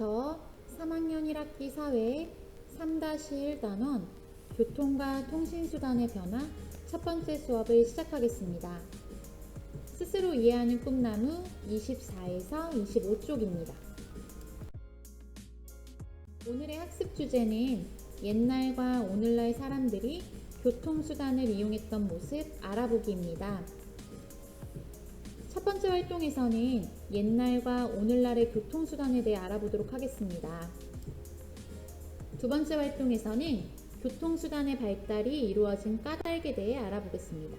지금부터 3학년 1학기 사회 3-1 단원 교통과 통신수단의 변화 첫 번째 수업을 시작하겠습니다. 스스로 이해하는 꿈나무 24에서 25쪽입니다. 오늘의 학습 주제는 옛날과 오늘날 사람들이 교통수단을 이용했던 모습 알아보기입니다. 첫 번째 활동에서는 옛날과 오늘날의 교통수단에 대해 알아보도록 하겠습니다. 두 번째 활동에서는 교통수단의 발달이 이루어진 까닭에 대해 알아보겠습니다.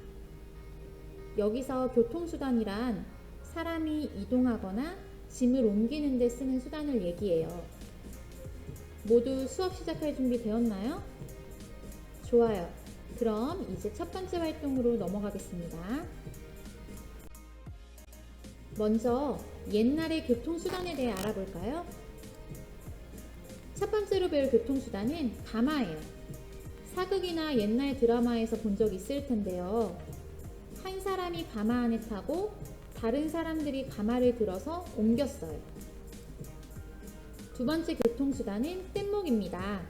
여기서 교통수단이란 사람이 이동하거나 짐을 옮기는 데 쓰는 수단을 얘기해요. 모두 수업 시작할 준비 되었나요? 좋아요. 그럼 이제 첫 번째 활동으로 넘어가겠습니다. 먼저 옛날의 교통수단에 대해 알아볼까요? 첫 번째로 배울 교통수단은 가마예요. 사극이나 옛날 드라마에서 본 적 있을 텐데요. 한 사람이 가마 안에 타고 다른 사람들이 가마를 들어서 옮겼어요. 두 번째 교통수단은 뗏목입니다.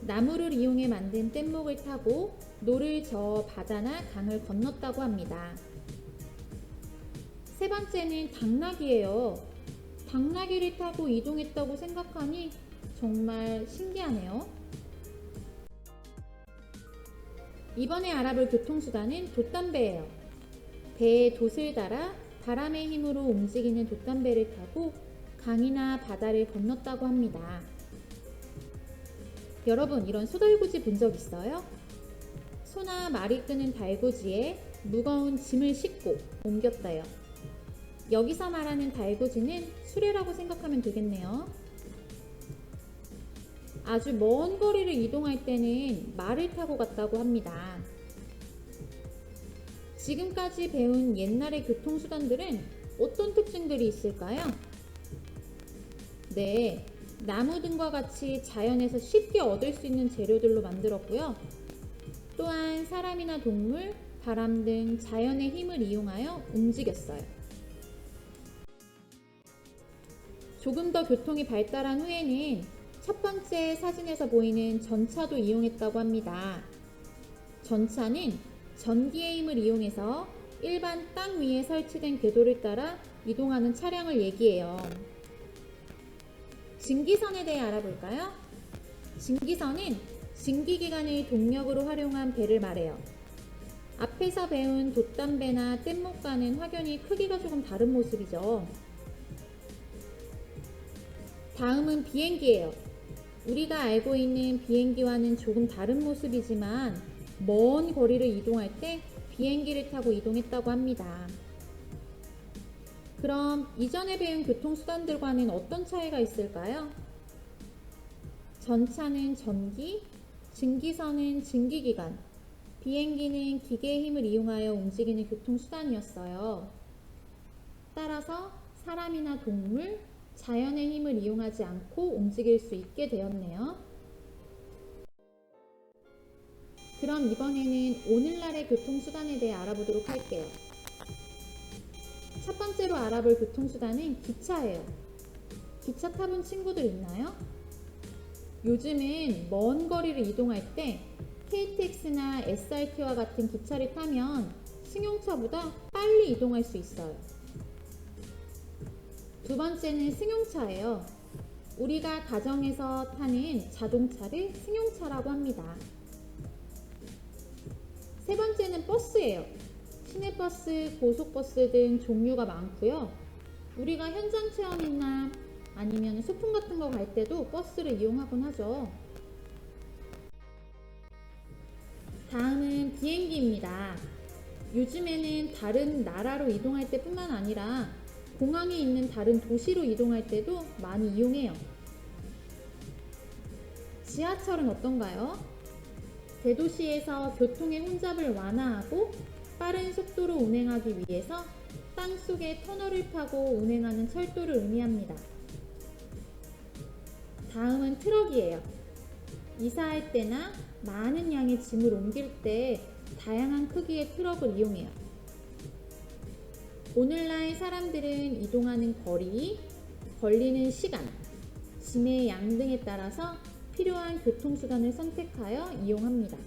나무를 이용해 만든 뗏목을 타고 노를 저어 바다나 강을 건넜다고 합니다. 세 번째는 당나귀예요. 당나귀를 타고 이동했다고 생각하니 정말 신기하네요. 이번에 알아볼 교통수단은 돛담배예요. 배에 돛을 달아 바람의 힘으로 움직이는 돛담배를 타고 강이나 바다를 건넜다고 합니다. 여러분, 이런 소달구지 본 적 있어요? 소나 말이 끄는 달구지에 무거운 짐을 싣고 옮겼다요. 여기서 말하는 달구지는 수레라고 생각하면 되겠네요. 아주 먼 거리를 이동할 때는 말을 타고 갔다고 합니다. 지금까지 배운 옛날의 교통수단들은 어떤 특징들이 있을까요? 네, 나무 등과 같이 자연에서 쉽게 얻을 수 있는 재료들로 만들었고요. 또한 사람이나 동물, 바람 등 자연의 힘을 이용하여 움직였어요. 조금 더 교통이 발달한 후에는 첫 번째 사진에서 보이는 전차도 이용했다고 합니다. 전차는 전기의 힘을 이용해서 일반 땅 위에 설치된 궤도를 따라 이동하는 차량을 얘기해요. 증기선에 대해 알아볼까요? 증기선은 증기기관을 동력으로 활용한 배를 말해요. 앞에서 배운 돛담배나 뗏목과는 확연히 크기가 조금 다른 모습이죠. 다음은 비행기예요. 우리가 알고 있는 비행기와는 조금 다른 모습이지만 먼 거리를 이동할 때 비행기를 타고 이동했다고 합니다. 그럼 이전에 배운 교통수단들과는 어떤 차이가 있을까요? 전차는 전기, 증기선은 증기기관, 비행기는 기계의 힘을 이용하여 움직이는 교통수단이었어요. 따라서 사람이나 동물, 자연의 힘을 이용하지 않고 움직일 수 있게 되었네요. 그럼 이번에는 오늘날의 교통수단에 대해 알아보도록 할게요. 첫 번째로 알아볼 교통수단은 기차예요. 기차 타본 친구들 있나요? 요즘은 먼 거리를 이동할 때 KTX나 SRT와 같은 기차를 타면 승용차보다 빨리 이동할 수 있어요. 두 번째는 승용차예요. 우리가 가정에서 타는 자동차를 승용차라고 합니다. 세 번째는 버스예요. 시내버스, 고속버스 등 종류가 많고요. 우리가 현장 체험이나 아니면 소풍 같은 거 갈 때도 버스를 이용하곤 하죠. 다음은 비행기입니다. 요즘에는 다른 나라로 이동할 때뿐만 아니라 공항에 있는 다른 도시로 이동할 때도 많이 이용해요. 지하철은 어떤가요? 대도시에서 교통의 혼잡을 완화하고 빠른 속도로 운행하기 위해서 땅 속에 터널을 파고 운행하는 철도를 의미합니다. 다음은 트럭이에요. 이사할 때나 많은 양의 짐을 옮길 때 다양한 크기의 트럭을 이용해요. 오늘날 사람들은 이동하는 거리, 걸리는 시간, 짐의 양 등에 따라서 필요한 교통수단을 선택하여 이용합니다.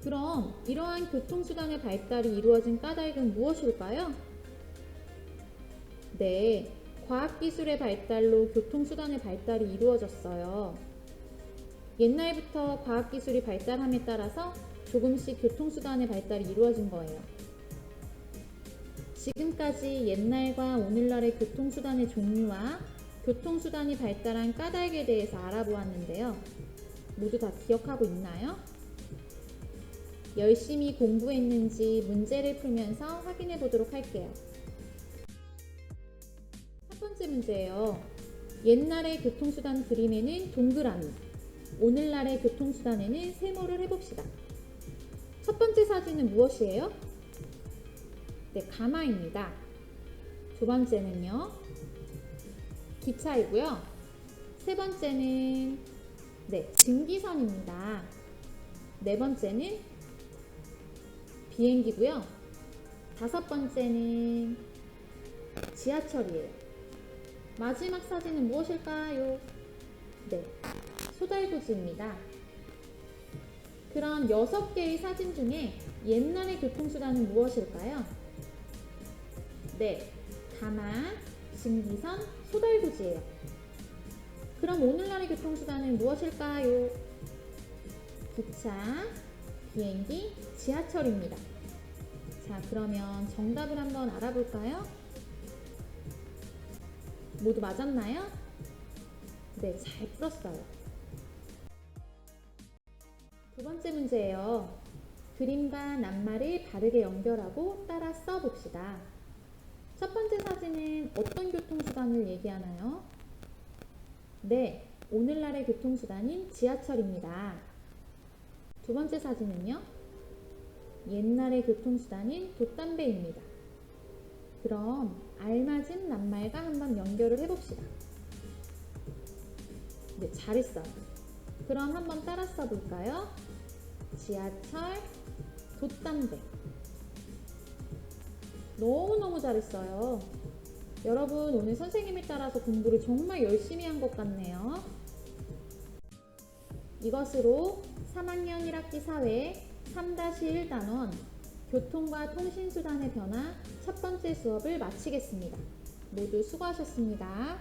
그럼 이러한 교통수단의 발달이 이루어진 까닭은 무엇일까요? 네, 과학기술의 발달로 교통수단의 발달이 이루어졌어요. 옛날부터 과학기술이 발달함에 따라서 조금씩 교통수단의 발달이 이루어진 거예요. 지금까지 옛날과 오늘날의 교통수단의 종류와 교통수단이 발달한 까닭에 대해서 알아보았는데요. 모두 다 기억하고 있나요? 열심히 공부했는지 문제를 풀면서 확인해 보도록 할게요. 첫 번째 문제예요. 옛날의 교통수단 그림에는 동그라미, 오늘날의 교통수단에는 세모를 해봅시다. 첫 번째 사진은 무엇이에요? 네, 가마입니다. 두 번째는요, 기차이고요. 세 번째는 네, 증기선입니다. 네 번째는 비행기고요. 다섯 번째는 지하철이에요. 마지막 사진은 무엇일까요? 네, 소달구지입니다. 그럼 여섯 개의 사진 중에 옛날의 교통수단은 무엇일까요? 네, 가마, 증기선, 소달구지예요. 그럼 오늘날의 교통수단은 무엇일까요? 기차, 비행기, 지하철입니다. 자, 그러면 정답을 한번 알아볼까요? 모두 맞았나요? 네, 잘 풀었어요. 두 번째 문제예요. 그림과 낱말을 바르게 연결하고 따라 써봅시다. 첫 번째 사진은 어떤 교통수단을 얘기하나요? 네, 오늘날의 교통수단인 지하철입니다. 두 번째 사진은요? 옛날의 교통수단인 돛담배입니다. 그럼 알맞은 낱말과 한번 연결을 해봅시다. 네, 잘했어요. 그럼 한번 따라 써볼까요? 지하철, 돛담배. 너무너무 잘했어요. 여러분, 오늘 선생님에 따라서 공부를 정말 열심히 한 것 같네요. 이것으로 3학년 1학기 사회 3-1단원 교통과 통신수단의 변화 첫 번째 수업을 마치겠습니다. 모두 수고하셨습니다.